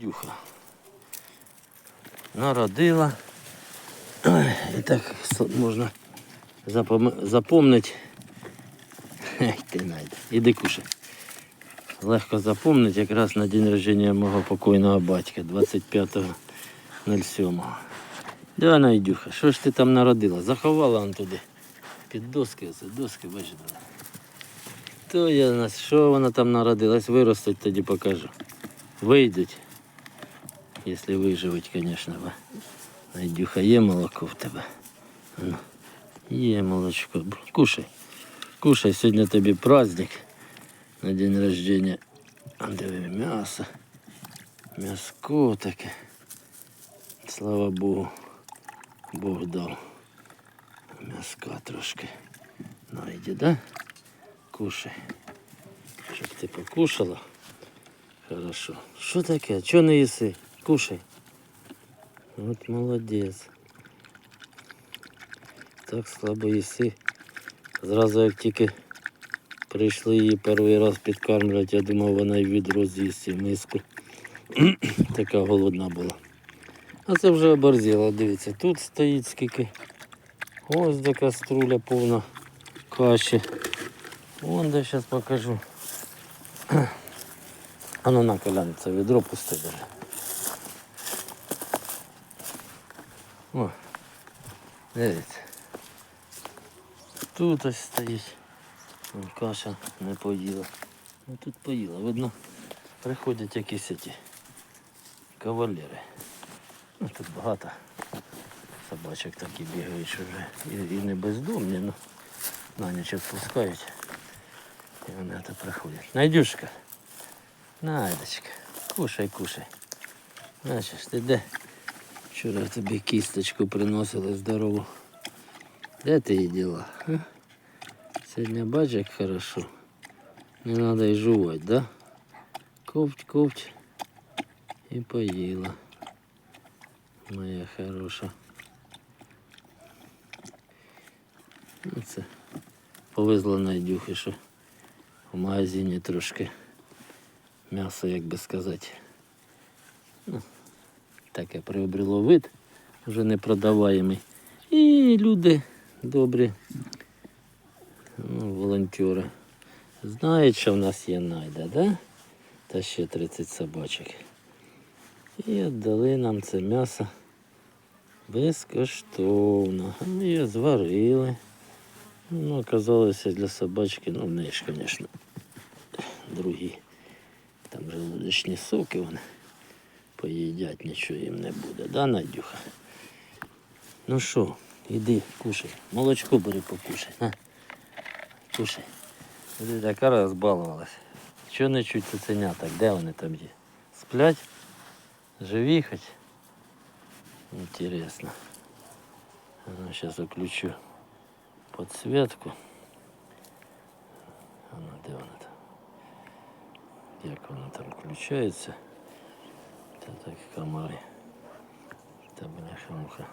Дюха. Народила. І так можна запом- запомнити. Ти найде. Іди кушай. Легко запомнити якраз на день рождения мого покойного батька 25.07. Да, Найдюха, що ж ти там народила? Заховала он туди. Під доски, це доски, бачиш. де. То я нас, що вона там народилась, виростуть, тоді покажу. Вийдуть. Якщо виживуть, звісно. бо Найдюха, є молоко в тебе. Ну, Є молочко. Б- Кушай. Кушай, сьогодні тобі праздник на день рождения. А диви, м'ясо. М'яско таке. Слава Богу. Бог дав. М'яска трошки. Ну йди, да? Кушай. Щоб ти покушала. Хорошо. Що таке? Чого не їси? Кушай. От молодець. Так слабо їси. Зразу як тільки прийшли її перший раз підкармлювати, я думав, вона й відро з'їсть і миску. така голодна була. А це вже оборзіла, дивіться, тут стоїть скільки. Ось де каструля повна каші. Вон де зараз покажу. А ну на колян, це відро пусте даже. О, дивіться. Тут ось стоїть. Каша не поїла. Ну тут поїла. Видно, приходять якісь ці кавалери. Ну тут багато собачок такі бігають, що вже і, і не бездомні, ну на ніч відпускають. І вони то приходять. Найдюшка. Найдочка. Кушай, кушай. Бачиш, ти де? Вчора тобі кісточку приносили здорову. Де ти її діла? а? Сьогодні бач, як хорошо. Не треба і жувати, да? Ковть, ковть. І поїла. Моя хороша. Ну, Це повезло найдюхи, що в магазині трошки м'ясо, як би сказати. Ну, таке приобрело вид, вже не продаваємий. І люди добрі, ну, волонтери. Знають, що в нас є найда, да? Та ще 30 собачок. І віддали нам це м'ясо безкоштовно. Ми її зварили. Ну, оказалося для собачки, ну в неї ж, звісно, другі. Там желудочні соки вони поїдять, нічого їм не буде, да, Надюха? Ну що, іди, кушай. Молочко бери покушай. На. Кушай. Іди така розбалувалась. Чого не чуть цуценяток? Де вони там є? Сплять? Живі хоч? Интересно. Ну, сейчас включу подсветку. Она, де вона там? Як вона там включається? Та так комари. Та бляха-муха.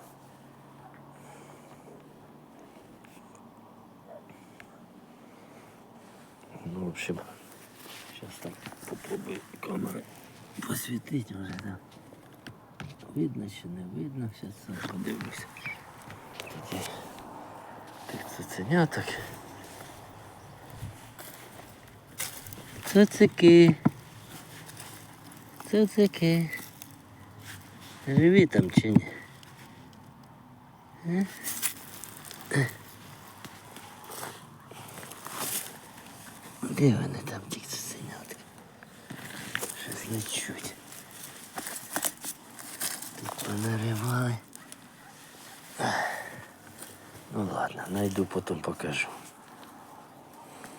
Ну, в общем, сейчас так попробую камеры посвятить уже, да. Видно чи не видно, зараз сам подивлюся. Такі тих цуценяток. Цуцики. Цуцики. Живі там чи ні? Е? Де вони там ті цуценятки? Щось не чуть. Тут понаривали. Ну ладно, найду потім покажу.